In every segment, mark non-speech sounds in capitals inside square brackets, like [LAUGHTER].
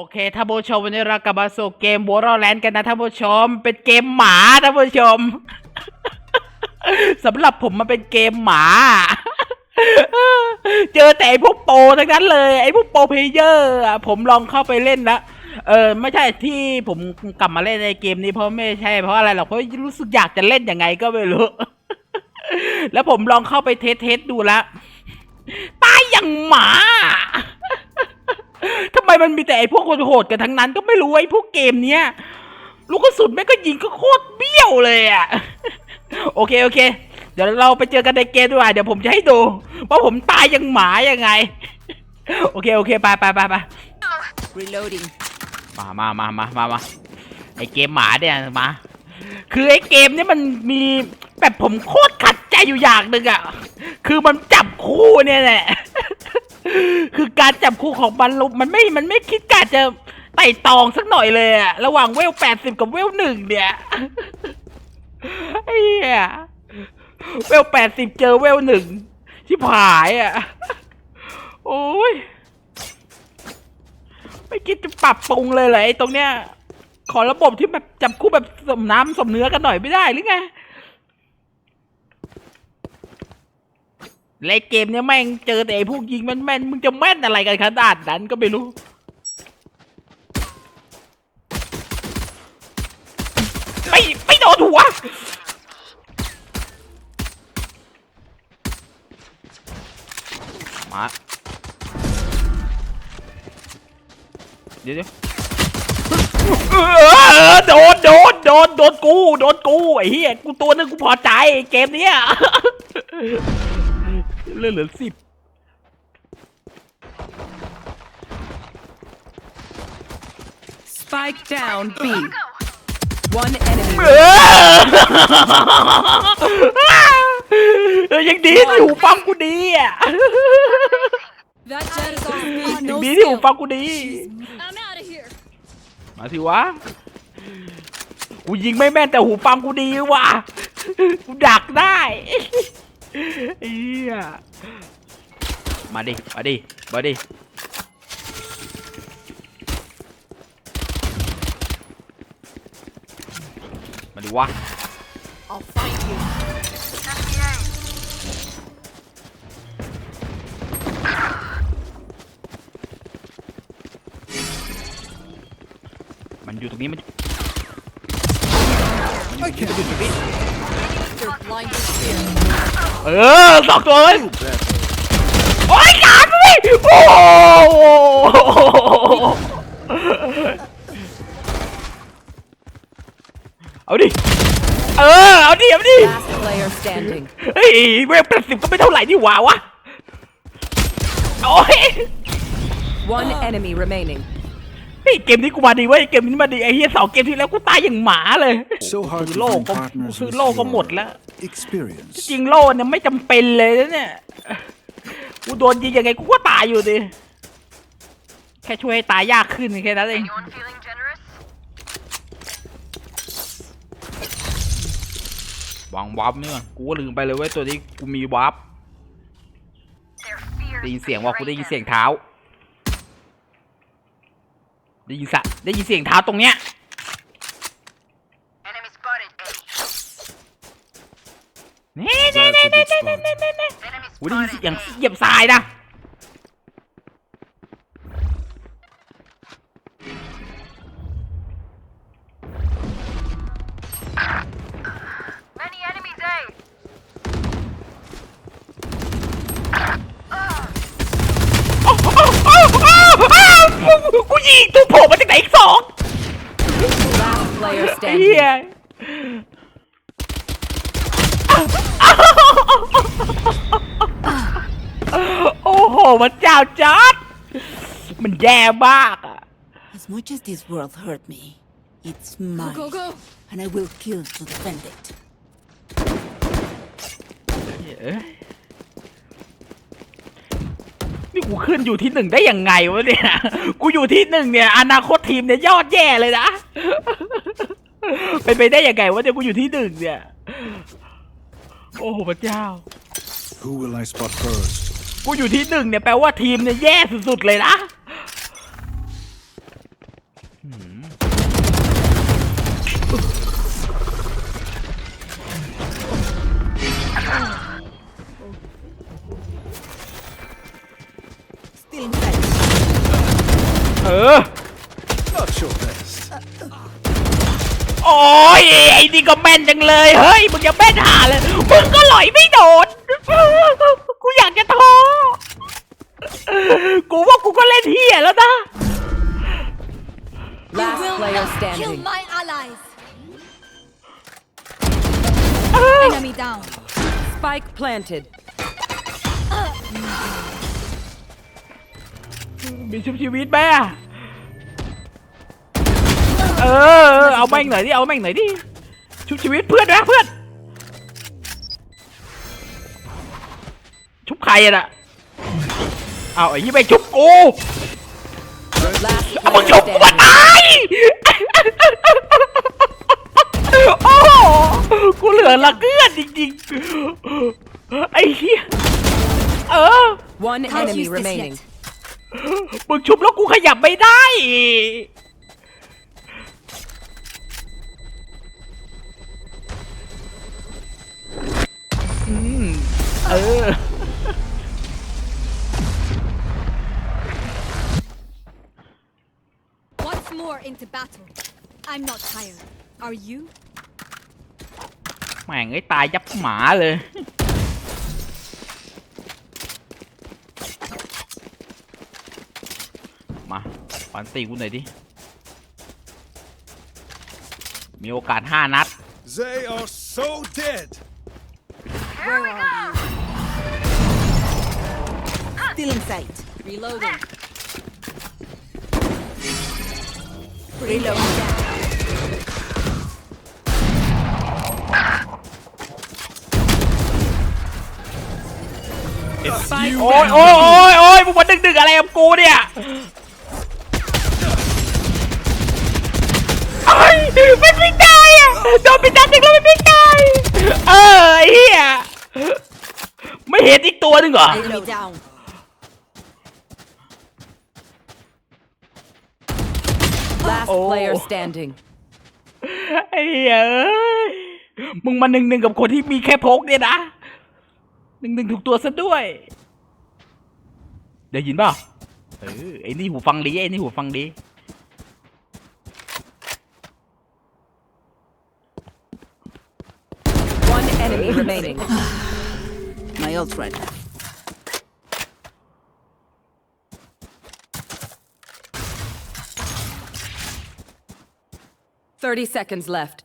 โอเคท่านผู้ชมวันนี้เรากลับมาสู่เกม Borderlands กันนะท่านผู้ชม เป็นเกมหมาท่านผู้ชม สำหรับผมมันเป็นเกมหมา เจอแต่ไอ้พวกโปรทั้งนั้นเลย ไอ้พวกโปรเพลเยอร์ผมลองเข้าไปเล่นแล้วเออไม่ใช่ที่ผมกลับมาเล่นในเกมนี้เพราะไม่ใช่เพราะอะไรหรอกเพราะรู้สึกอยากจะเล่นยังไงก็ไม่รู้ แล้วผมลองเข้าไปเทสเทสดูแล้วตายอย่างหมา ทำไมมันมีแต่ไอ้พวกคนโหดกันทั้งนั้นก็ไม่รู้ไอ้พวกเกมเนี้ยลูกกระสุนแม่งก็ยิงก็โคตรเบี้ยวเลยอะ โอเคโอเค เดี๋ยวเราไปเจอกันในเกมดีกว่าเดี๋ยวผมจะให้ดูว่าผมตายอย่างหมายังไง โอเคโอเคไปไปไปไป Reloading. มามามามามามาไอเกมหมาเนี่ยมา คือไอเกมเนี้มันมีแบบผมโคตรขัดใจอยู่อย่างหนึ่งอะ คือมันจับคู่เนี่ยแหละ คือการจับคู่ของมันลุมันไม่มันไม่คิดการจะไต่ตองสักหน่อยเลยอะระหว่างเวลแปดสิบกับเวลหนึ่งเนี่ยไอ้เหี้ยเวลแปดสิบเจอเวลหนึ่งชิบหายอะโอ้ยไม่คิดจะปรับปรุงเลยเหรอไอ้ตรงเนี้ย ขอระบบที่แบบจับคู่แบบสมน้ำสมเนื้อกันหน่อยไม่ได้หรือไง และเกมเนี้ยแม่งเจอแต่ไอ้พวกยิงแม่นๆมึงจะแม่นอะไรกันขนาดนั้นก็ไม่รู้ ไม่ไม่โดนหัว มา เดี๋ยวเดี๋ยวโดนโดนโดนโดนกู โดนกู ไอ้เหี้ย กูตัวนึงกูพอใจเกมเนี้ย เหลือเหลือสิบ Spike down B. One enemy. เออยังดีที่หูฟังกูดีอะ That jet is off me. ยังดีที่หูฟังกูดี I'm out of here. มาสิวะ กูยิงไม่แม่นแต่หูฟังกูดีว่ะ กูดักได้เอีย มาดิ มาดิ มาดิ มาดิวะ I'll find you. มันอยู่ตรงนี้มัน You're blinded here. เออสองตัวเลย โอ้ยขาดเลยโอ้โหเอาดิ เออ เอาดิ เอาดิ Last player standing. เฮ้ยเวลแปดสิบก็ไม่เท่าไหร่นี่หว่าวะ โอ้ย One enemy remaining. เฮ้ยเกมนี้กูมาดีเว้ย เกมนี้มาดีไอ้เหี้ยสองเกมที่แล้วกูตายอย่างหมาเลย So hard ซื้อ to โล่ find ก็ partners ซื้อ with โล่ก็ your หมดแล้ว experience. จริงโล่เนี่ยไม่จำเป็นเลยนะเนี่ย กูโดนยิงยังไงกูก็ตายอยู่ดิ แค่ช่วยให้ตายยากขึ้นแค่นั้นเอง Anyone feeling generous? วางวาร์ปเนี่ยกูก็ลืมไปเลยเว้ยตัวนี้กูมีวาร์ป Their fears ได้ยินเสียงว่ากูได้ยิน betray เสียงเท้า ได้ยินสะได้ยินเสียงเท้าตรงเนี้ย them. Enemy spotted A. เน่เน่เน่เน่เน่เน่ โหได้ยินเสียงเหยียบทรายนะกูยิงตัวโผล่มาจากไหนอีกสองเฮีย โอ้โหพระเจ้าจอร์ดมันแย่มากอะ As much as this world hurt me, it's mine. Go, go. And I will kill to defend it. เอ้ยนี่กูขึ้นอยู่ที่หนึ่งได้ยังไงวะเนี่ย กูอยู่ที่หนึ่งเนี่ย อนาคตทีมเนี่ยยอดแย่เลยนะ เป็นไปได้ยังไงวะเนี่ยกูอยู่ที่หนึ่งเนี่ย โอ้พระเจ้า Who will I spot first? กูอยู่ที่หนึ่งเนี่ยแปลว่าทีมเนี่ยแย่สุดๆเลยนะเออ Not sure. โอ้ยไอ้นี่ก็แม่นจังเลย เฮ้ย มึงจะแม่นหาเลย มึงก็หลอยไม่โดน กูอยากจะท้อ กูว่ากูก็เล่นเฮียแล้วนะ Last player Kill standing. my allies. Enemy down. Spike planted. มีชุบชีวิตไหมอะ เออ เอาแม่งหน่อยดิ เอาแม่งหน่อยดิ ชุบชีวิตเพื่อนนะเพื่อน ชุบใครอะน่ะเอาไอ้ยี่ไปชุบกู Last เอามึง player ชุบกูมา standing. ตายโอ้โหกูเหลือละเกือนจริงๆ ไอ้เหี้ย เออ One Can't enemy use this remaining. yet. มึงชุบแล้วกูขยับไม่ได้ เออ Once more into battle. I'm not tired. Are you? แม่งไอ้ตายยับหมาเลย มาปันตีกูหน่อยดิ มีโอกาสห้านัด They are so dead. Where are you? Still in sight. Reloading. Reload. Spike โอ้ยโอ้ยโอ้ยโอ้ยมึงมาดึกดึกๆอะไรกับกูเนี่ยเอ้ยมันไม่ได้อะโดนไปนัดหนึ่งแล้วมันไม่ได้เออไอ้เหี้ยไม่เห็นอีกตัวหนึ่งเหรอ Enemy down. Last player standing. ไอ้เอ้ยมึงมาหนึ่งหนึ่งกับคนที่มีแค่พกเนี่ยนะหนึ่งหนึ่งถูกตัวซะด้วย ได้ยินป่าเออไอ้นี่หูฟังดีไอ้นี่หูฟังดี One enemy remaining. My old friend. 30 seconds left.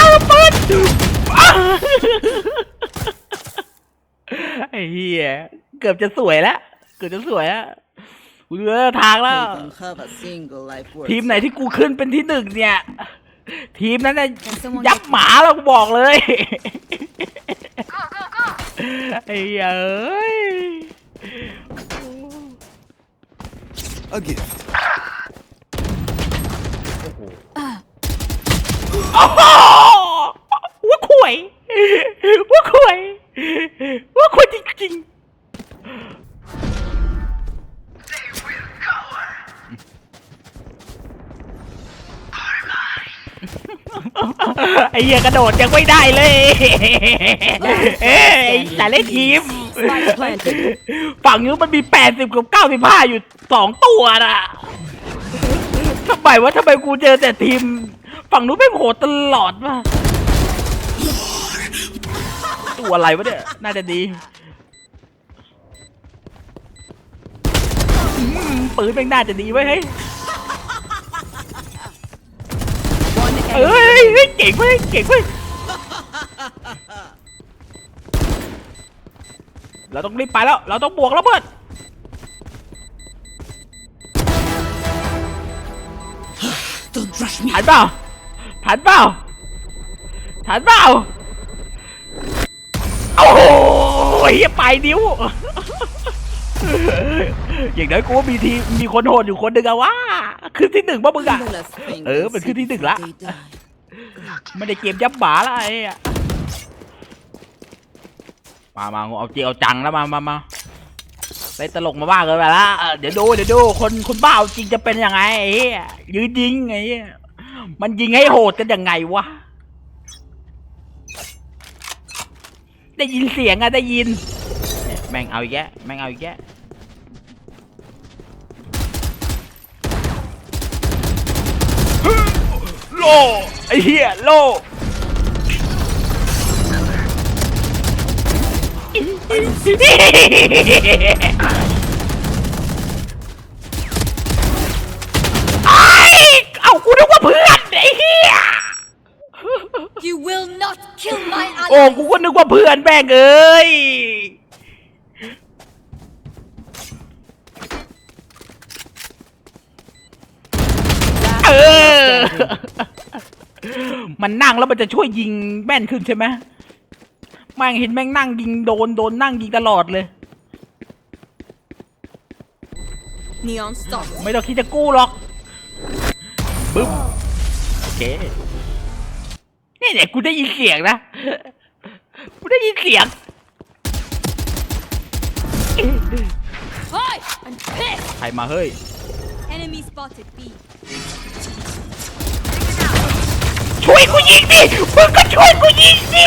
I'm but... ไอ้เหี้ยเกือบจะสวยแล้ว เกือบจะสวยแล้วเรือทางแล้วทีมไหนที่กูขึ้นเป็นที่หนึ่งเนี่ย ทีมนั้นน่ยยับหมาแล้วบอกเลย ไอ้เเอ้ย A gift. โอ้โหว่าข่วยว่าข่วยว่าข่วยจริงๆไอ้เหี้ยกระโดดยังไม่ได้เลย เอ้ยแต่เล่นทีม Spike planted. ฝั่งนู้นมันมีแปดสิบกับเก้าสิบห้าอยู่สองตัวน่ะทำไมวะทำไมกูเจอแต่ทีม ฝั่งนู้นไม่งโหดตลอดวะตัวอะไรวะเนี่ย น่าจะดีอืมปืนแม่งน่าจะดีไว้ยเฮ้ย One เอ้ enemy ย remaining. เฮ้ยเก่งเว้ยเก่งเว้ย เราต้องรีบไปแล้ว เราต้องบวกแล้วเพื่อน Don't rush me. ทันเปล่าทันเปล่าทันเปล่าโอ้โหเฮียปลายนิ้วอย่างน้อยกูว่ามีทีมมีคนโหดอยู่คนหนึ่งอะว่าคือที่หนึ่งป่ะมึงอะ The last thing Ừ, they mình cứ see đi từng before lạ. they die. ไม่ได้เกมยับหมาแล้วไอ้อะ มามาเอาจริงเอาจังแล้วมามามาไปตลกมาบ้าเกินไปละเออเดี๋ยวดูเดี๋ยวดูคนคนบ้าเอาจริงจะเป็นยังไงไอ้ยยืนยิงไอ้มันยิงให้โหดกันยังไงวะได้ยินเสียงอะได้ยิน แม่งเอาอีกแยะแม่งเอาอีกแยะโลไอ้เหี้ยโล ไอ้เอากูนึกว่าเพื่อนไอ้เหี้ย You will not kill my โอ้ ally. กูก็นึกว่าเพื่อนแม่งเอ้ย เออ มันนั่งแล้วมันจะช่วยยิงแม่นขึ้นใช่ไหมแม่งเห็นแม่งนั่งยิงโดนโดนนั่งยิงตลอดเลย Neon stop. ไม่ต้องคิดจะกู้หรอกบึ้มโอเคนี่เนี่ยกูได้ยินเสียงนะกูได้ยินเสียง Hi, I'm pissed. ใครมาเฮ้ย Enemy spotted. B. ช่วยกูยิงดิมึงก็ช่วยกูยิงดิ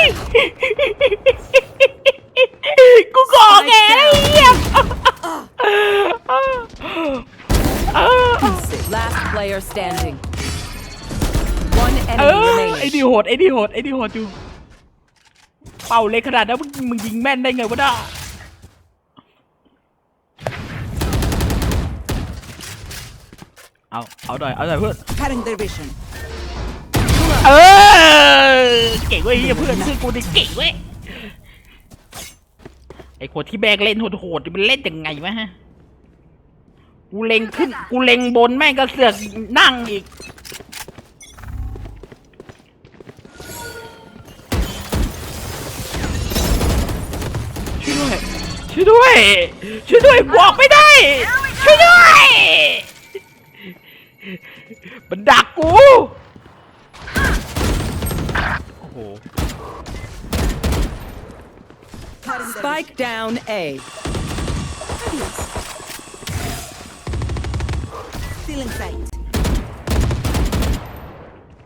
โหดไอ้นี่โหดไอ้นี่โหดอยู่เป่าเล็กขนาดนั้นมึงมึงยิงแม่นได้ไงวะน่ะเอาเอาหน่อยเอาหน่อยเพื่อน Cutting their vision. เออเก่งเว้ยเหี้ยเพื่อนเพื่อนกูนี่เก่งเว้ยไอ้คนที่แบกเล่นโหดๆนี่มันเล่นยังไงวะฮะกูเล็งขึ้นกูเล็งบนแม่งก็เสือกนั่งอีก ช่วยด้วยช่วยด้วย ช่วยด้วยบอกไม่ได้ ช่วยด้วย มันดักกู โอ้โห Spike down A. Still in sight.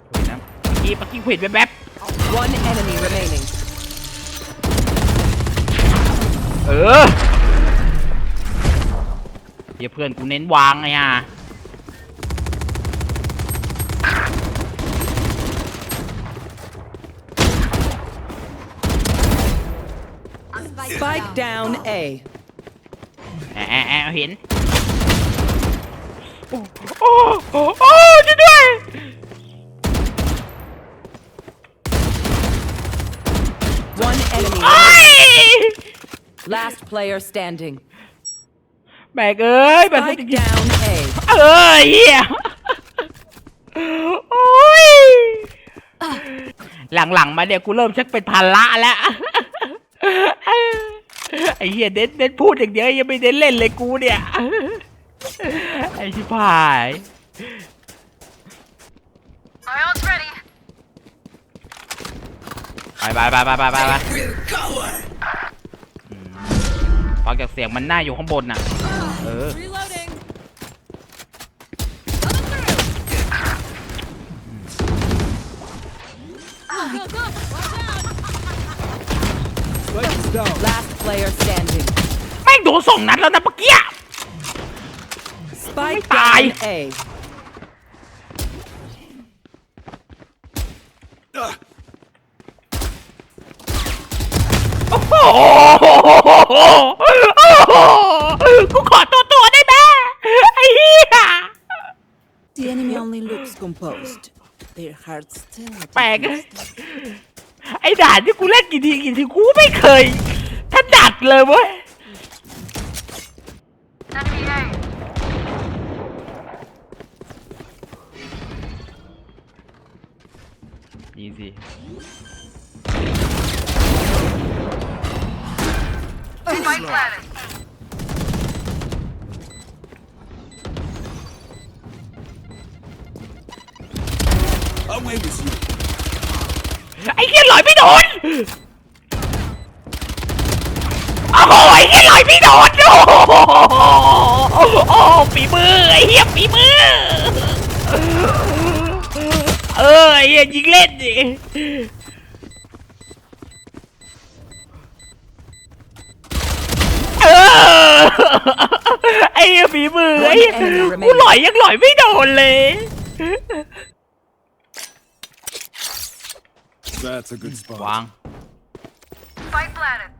เห็นนะเมื่อกี้เมื่อกี้เห็นแวบ One enemy remaining. เออเดี๋ยวเพื่อนกูเน้นวางไงฮะ Spike down A. แอะแอะแอะเห็น โอ้โอ้โอ้โอ้ช่วยด้วย One enemy. ไอ้ remaining. Last player standing. แบกเอ้ยแบบนี้ Spike down A. เออเฮียโอ้ยหลังๆมาเนี่ยกูเริ่มชักเป็นภาระแล้วไอ้เฮียเน้นเน้นพูดอย่างเดียวยังไม่เน้นเล่นเลยกูเนี่ยไอ้ชิบหาย My ult's ready. ไปไปไปไปไปไปไปอืม ฟังจากเสียงมันน่าอยู่ข้างบนน่ะ เออ Reloading. Go, go, go. Watch out. Spike is down. Last player standing. แม่งโดนสองนัดแล้วนะเมื่อกี้ Spike Die. down A. Ah, โอ้โหกูขอตัวตัวได้ไหมไอ้เหี้ย The enemy only looks composed. Their hearts still. at แปลก rest. ไอ้ด่านที่กูเล่นกี่ทีกี่ทีกูไม่เคยถนัดเลยเว้ย Away with you. ไอ้เหี้ยลอยไม่โดนโอ้โหไอ้เหี้ยลอยไม่โดนโอ้โหโอ้โหฝีมือไอ้เหี้ยฝีมือ เออไอ้เหี้ยยิงเล่นดิเออไอ้เหี้ยฝีมือไอ้เหี้ยกูลอยยังลอยไม่โดนเลย That's a good spot. วาง Spike planted.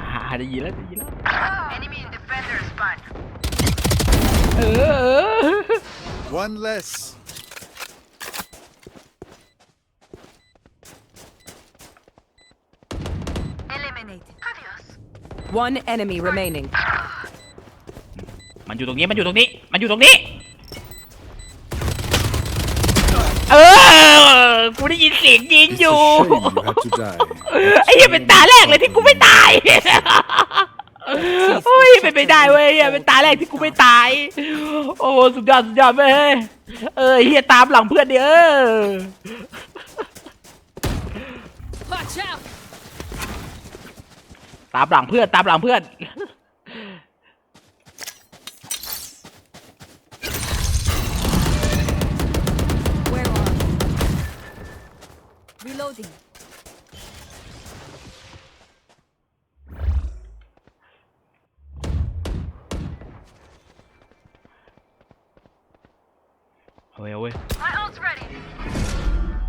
อ่าได้ยินแล้วได้ยินแล้ว Enemy in defender spawn. เออเออ [LAUGHS] One less. Eliminated. Adios. One enemy remaining. มันอยู่ตรงนี้ มันอยู่ตรงนี้ มันอยู่ตรงนี้ กูได้ยินเสียงยิง It's อ a ยู่ shame you had to die. ไอ้เหี้ยเป็นตาแรกเลยที่กูไม่ตาย โอ้ยเป็นไปได้เว้ยเหี้ยเป็นตาแรกที่กูไม่ตาย โอ้สุดยอดสุดยอดเว้ยเออเฮียตามหลังเพื่อนเด้อ Watch out! ตามหลังเพื่อนตามหลังเพื่อน Reloading. เอาเว้ยเอาเว้ย My ult's ready.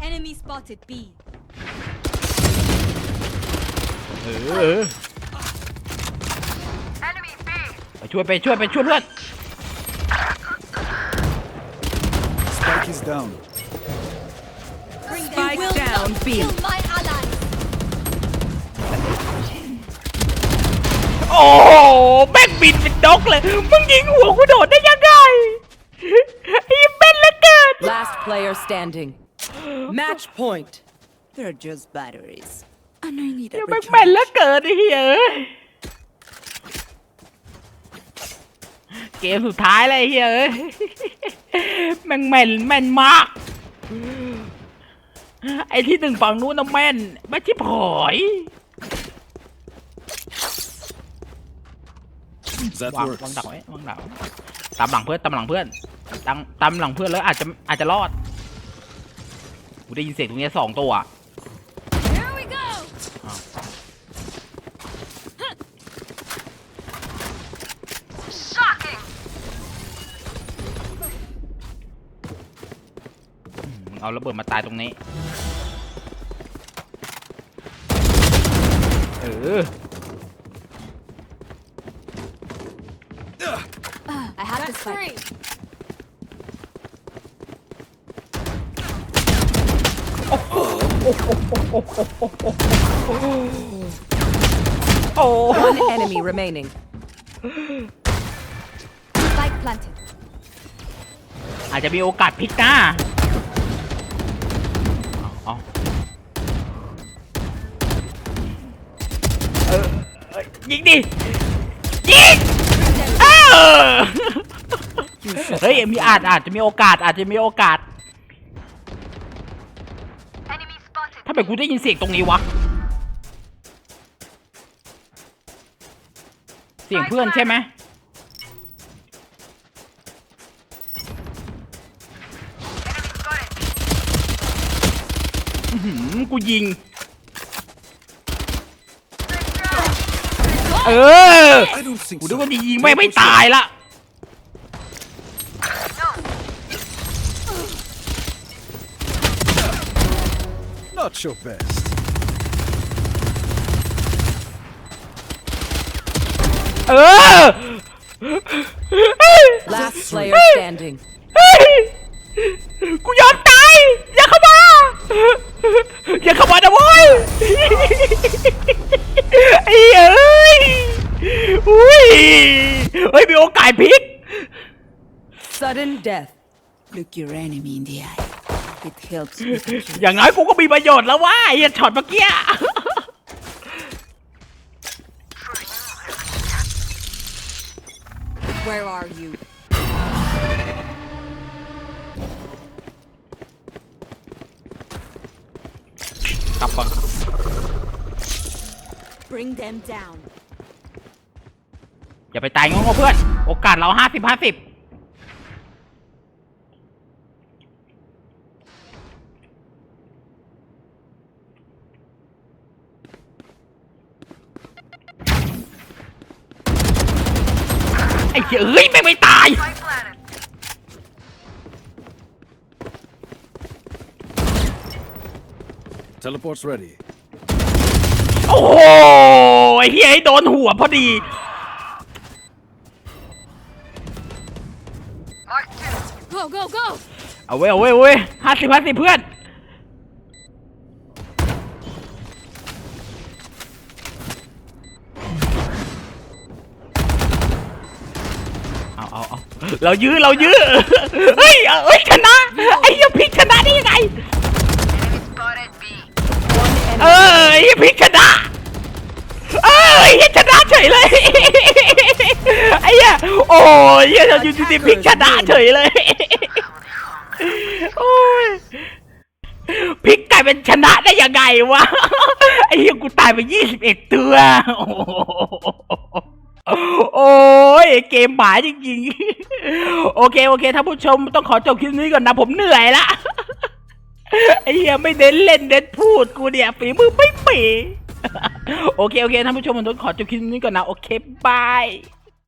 Enemy spotted B. เออเออ Enemy B. ไปช่วยไปช่วยไปช่วยเพื่อน Spike is down. Bring Spike they will down, not B. kill my allies. โอ้โหแม่งบินเป็นนกเลย มึงยิงหัวกูโดดได้ยังไงไอ้เป็นเหลือเกิน [LAUGHS] Last player standing. Match point. They're just batteries. And I need เดี๋ a ยวแม่งแม่น recharge. เหลือเกินไอ้เหี้ยเอ้ยเกมสุดท้ายเลยไอ้เหี้ยเอ้ยแม่งแม่นแม่นมาก [LAUGHS] ไอ้ที่หนึ่งฝั่งนู้นน่ะแม่นไม่ชิบหอย That วาง works. วางดักไว้วางดักไว้ตามหลังเพื่อนตามหลังเพื่อนตามตามหลังเพื่อนแล้วอาจจะอาจจะรอดกูได้ยินเสียงตรงเนี้ยสองตัว Here we go! Shocking. มึง เอาระเบิดมาตายตรงนี้ เออ I have to spike. One enemy remaining. Spike planted. อาจจะมีโอกาสพลิกหน้าเอาเอา ยยิงดิ ยิงเออเฮ้ย มีอาจอาจจะมีโอกาสอาจจะมีโอกาส Enemy spotted. ถ้าแบบกูได้ยินเสียงตรงนี้วะ เสียงเพื่อนใช่ไหม Enemy spotted. หืมกูยิง Let's go. เออ I don't think กู so. นึกว่าจะยิงไม่ไม่ตายละ Not your best. เออ Last player standing. เฮ้ยกูยอมตาย อย่าเข้ามา อย่าเข้ามานะเว้ยไอ้เอ้ยอุ้ยเฮ้ยมีโอกาสพลิก Sudden death. Look your enemy in the eye. It helps with the อย่างน้อยกูก็มีประโยชน์แล้วว่าไอ้เหี้ยช็อตเมื่อกี้ Where are you? กลับก่อน Bring them down. อย่าไปตายงงๆเพื่อน โอกาสเราห้าสิบห้าสิบไอ้เหี้ยไม่ไม่ตาย Teleport's ready. โอ้โหไอ้เหี้ยให้โดนหัวพอดี Mark two. Go, go, go! เอาเว้ยเอาเว้ยเอาเว้ยห้าสิบห้าสิบเพื่อน เอาเอาเอาเรายื้อเรายื้อ เฮ้ยเอาเฮ้ยชนะ ไอ้เหี้ยพลิกชนะได้ยังไง Enemy spotted B. เออไอ้เหี้ยพลิกชนะ เออไอ้เหี้ยชนะเฉยเลย ไอ้เหี้ยโอ้ยเหี้ยเราอยู่ดีๆพลิกชนะเฉยเลย โอ้ยพลิกกลายเป็นชนะได้ยังไงวะ ไอ้เหี้ยกูตายไปยี่สิบเอ็ดตัวโอ้โหโอ้ยเกมหมาจริงๆ โอเคโอเคท่านผู้ชมต้องขอจบคลิปนี้ก่อนนะผมเหนื่อยละไอ้เหี้ยไม่เน้นเล่นเน้นพูดกูเนี่ยฝีมือไม่ปี โอเค โอเคท่านผู้ชมผมต้องขอจบคลิปนี้ก่อนนะ โอเคบาย